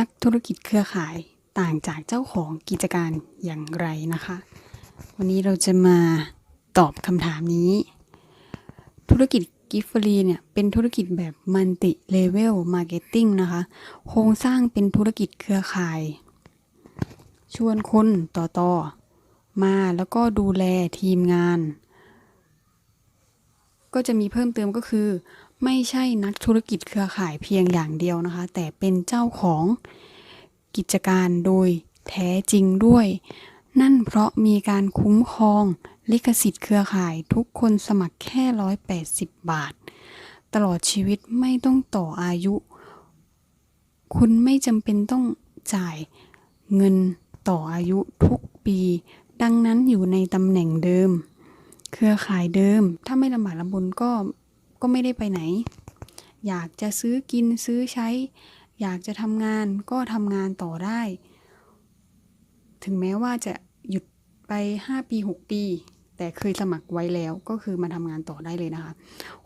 นักธุรกิจเครือข่ายต่างจากเจ้าของกิจการอย่างไรนะคะ วันนี้เราจะมาตอบคำถามนี้ ธุรกิจกิฟฟรีเนี่ยเป็นธุรกิจแบบมัลติเลเวลมาร์เก็ตติ้งนะคะ โครงสร้างเป็นธุรกิจเครือข่าย ชวนคนต่อต่อๆมาแล้วก็ดูแลทีมงาน ก็จะมีเพิ่มเติมก็คือ ไม่ใช่นักธุรกิจเครือข่ายเพียงอย่างเดียวนะคะ แต่เป็นเจ้าของกิจการโดยแท้จริงด้วย นั่นเพราะมีการคุ้มครองลิขสิทธิ์เครือข่ายทุกคนสมัครแค่ 180 บาท ตลอดชีวิตไม่ต้องต่ออายุ คุณไม่จำเป็นต้องจ่ายเงินต่ออายุทุกปี ดังนั้นอยู่ในตำแหน่งเดิม เครือข่ายเดิม ถ้าไม่ลำบากลำบนก็ ก็ไม่ได้ไปไหน อยากจะซื้อกินซื้อใช้ อยากจะทำงานก็ทำงานต่อได้ ถึงแม้ว่าจะหยุดไป 5 ปี 6 ปี แต่เคยสมัครไว้แล้วก็คือมาทำงานต่อได้เลยนะคะ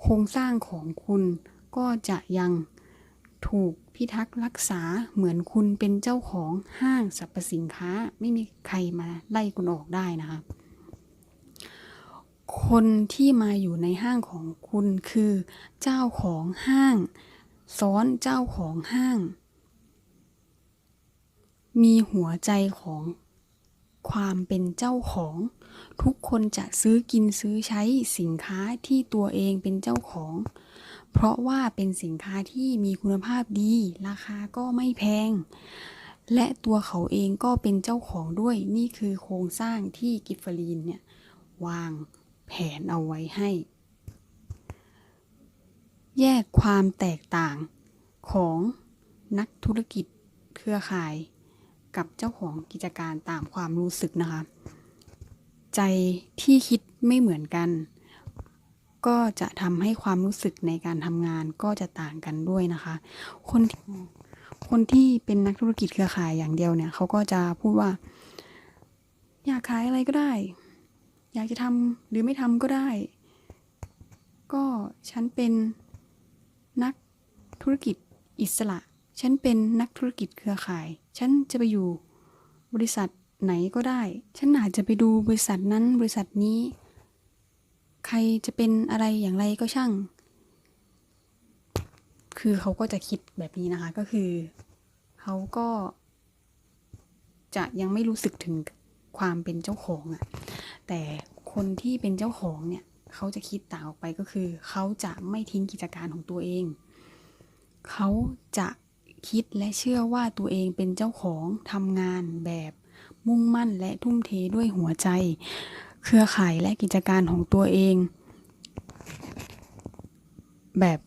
โครงสร้างของคุณก็จะยังถูกพิทักษ์รักษาเหมือนคุณเป็นเจ้าของห้างสรรพสินค้า ไม่มีใครมาไล่คุณออกได้นะคะ คนที่มาอยู่ในห้างของคุณคือเจ้าของห้าง ซ้อนเจ้าของห้าง มีหัวใจของความเป็นเจ้าของ ทุกคนจะซื้อกินซื้อใช้สินค้าที่ตัวเองเป็นเจ้าของ เพราะว่าเป็นสินค้าที่มีคุณภาพดี ราคาก็ไม่แพง และตัวเขาเองก็เป็นเจ้าของด้วยนี่คือโครงสร้างที่กิฟฟรีนเนี่ยวาง แผนเอาไว้ให้ แยกความแตกต่างของนักธุรกิจเครือข่ายกับเจ้าของกิจการตามความรู้สึกนะคะ ใจที่คิดไม่เหมือนกัน ก็จะทำให้ความรู้สึกในการทำงานก็จะต่างกันด้วยนะคะ คนคนที่เป็นนักธุรกิจเครือข่ายอย่างเดียวเนี่ยเขาก็จะพูดว่า อยากขายอะไรก็ได้ อยากจะทำหรือไม่ทำก็ได้ ก็ฉันเป็นนักธุรกิจอิสระ ฉันเป็นนักธุรกิจเครือข่าย ฉันจะไปอยู่บริษัทไหนก็ได้ ฉันอาจจะไปดูบริษัทนั้นบริษัทนี้ ใครจะเป็นอะไรอย่างไรก็ช่าง คือเขาก็จะคิดแบบนี้นะคะ ก็คือ เขาก็ จะยังไม่รู้สึกถึงความเป็นเจ้าของอะ แต่คนที่เป็นเจ้าของเนี่ยเขาจะคิดต่างออกไปก็คือ เขาจะไม่ทิ้งกิจการของตัวเอง เขาจะคิดและเชื่อว่าตัวเองเป็นเจ้าของทำงานแบบมุ่งมั่นและทุ่มเทด้วยหัวใจ เครือข่ายและกิจการของตัวเอง แบบ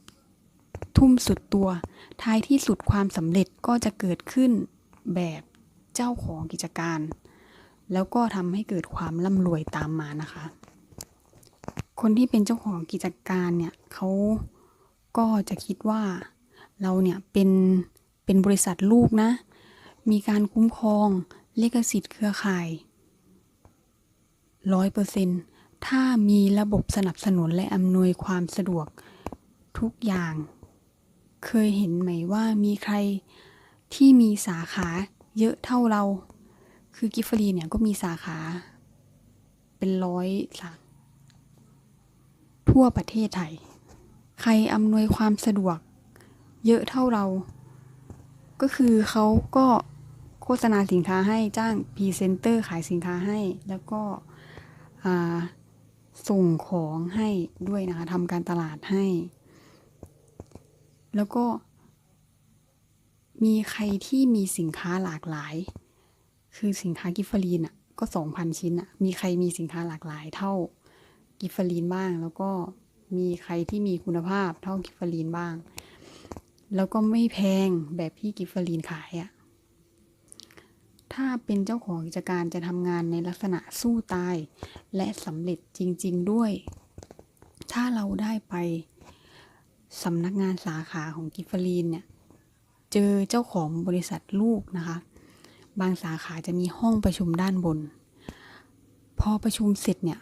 ทุ่มสุดตัว ท้ายที่สุดความสำเร็จก็จะเกิดขึ้นแบบเจ้าของกิจการ แล้วก็ทำให้เกิดความร่ำรวยตามมานะคะ คนที่เป็นเจ้าของกิจการเนี่ยเขาก็จะคิดว่าเราเนี่ยเป็นเป็นบริษัทลูกนะ มีการคุ้มครองเลขสิทธิ์เครือข่ายร้อยเปอร์เซ็นถ้ามีระบบสนับสนุนและอำนวยความสะดวกทุกอย่าง เคยเห็นไหมว่ามีใครที่มีสาขาเยอะเท่าเรา คือกิฟฟรีเนี่ยก็มีสาขา เป็นร้อยสาทั่วประเทศไทย ใครอำนวยความสะดวก เยอะเท่าเรา ก็คือเขาก็โฆษณาสินค้าให้จ้างพรีเซนเตอร์ขายสินค้าให้ แล้วก็ส่งของให้ด้วยนะคะทำการตลาดให้ แล้วก็มีใครที่มีสินค้าหลากหลาย คือสินค้ากิฟฟรีนอะก็สองพันชิ้นอะมีใครมีสินค้าหลากหลายเท่ากิฟฟรีนบ้าง แล้วก็มีใครที่มีคุณภาพเท่ากิฟฟรีนบ้าง แล้วก็ไม่แพงแบบที่กิฟฟรีนขายอะถ้าเป็นเจ้าของกิจการจะทำงานในลักษณะสู้ตาย และสำเร็จจริง ๆด้วย ถ้าเราได้ไปสำนักงานสาขาของกิฟฟรีนเนี่ย เจอเจ้าของบริษัทลูกนะคะ บางสาขาจะมีห้องประชุมด้านบน พอประชุมเสร็จเนี่ย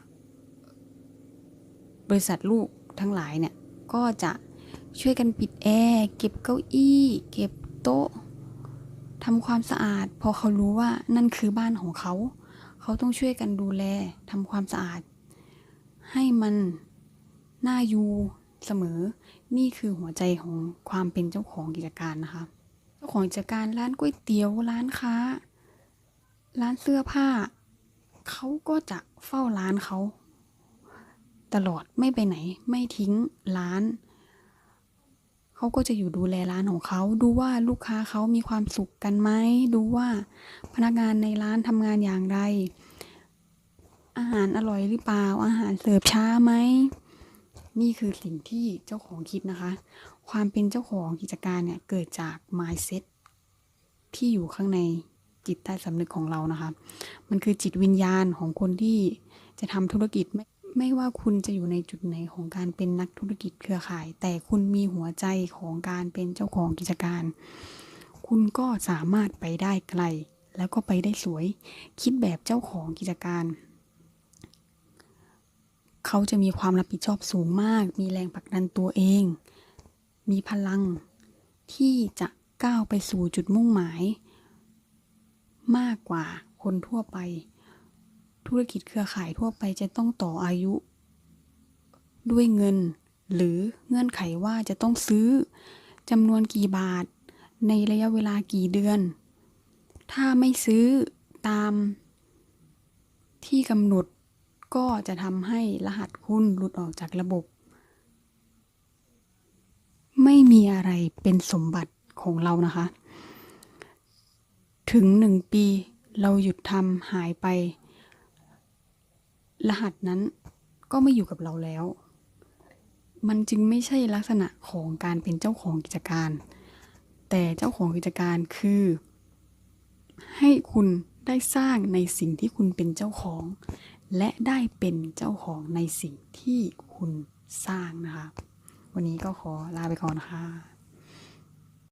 บริษัทลูกทั้งหลายเนี่ย ก็จะช่วยกันปิดแอร์เก็บเก้าอี้เก็บโต๊ะทำความสะอาด พอเขารู้ว่านั่นคือบ้านของเขา เขาต้องช่วยกันดูแลทำความสะอาด ให้มันน่าอยู่เสมอ นี่คือหัวใจของความเป็นเจ้าของกิจการนะคะ เจ้าของกิจการร้านก๋วยเตี๋ยวร้านค้า ร้านเสื้อผ้า เขาก็จะเฝ้าร้านเขา ตลอดไม่ไปไหนไม่ทิ้งร้าน เขาก็จะอยู่ดูแลร้านของเขา ดูว่าลูกค้าเขามีความสุขกันไหมดูว่าพนักงานในร้านทำงานอย่างไรอาหารอร่อยหรือเปล่า อาหารเสิร์ฟช้าไหม นี่คือสิ่งที่เจ้าของคิดนะคะ ความเป็นเจ้าของกิจการเนี่ยเกิดจาก mindset ที่อยู่ข้างในจิตใต้สำนึกของเรานะคะ มันคือจิตวิญญาณของคนที่จะทำธุรกิจไม่ไม่ว่าคุณจะอยู่ในจุดไหนของการเป็นนักธุรกิจเครือข่าย แต่คุณมีหัวใจของการเป็นเจ้าของกิจการ คุณก็สามารถไปได้ไกล แล้วก็ไปได้สวย คิดแบบเจ้าของกิจการ เขาจะมีความรับผิดชอบสูงมาก มีแรงผลักดันตัวเอง มีพลังที่จะก้าวไปสู่จุดมุ่งหมาย มากกว่าคนทั่วไป ธุรกิจเครือข่ายทั่วไปจะต้องต่ออายุ ด้วยเงิน หรือเงื่อนไขว่าจะต้องซื้อจำนวนกี่บาท ในระยะเวลากี่เดือน ถ้าไม่ซื้อตามที่กำหนด ก็จะทำให้รหัสคุณหลุดออกจากระบบ ไม่มีอะไรเป็นสมบัติของเรานะคะ ถึงหนึ่งปีเราหยุดทำหายไป รหัสนั้นก็ไม่อยู่กับเราแล้ว มันจึงไม่ใช่ลักษณะของการเป็นเจ้าของกิจการ แต่เจ้าของกิจการคือ ให้คุณได้สร้างในสิ่งที่คุณเป็นเจ้าของ และได้เป็นเจ้าของในสิ่งที่คุณสร้างนะคะ วันนี้ก็ขอลาไปก่อนค่ะ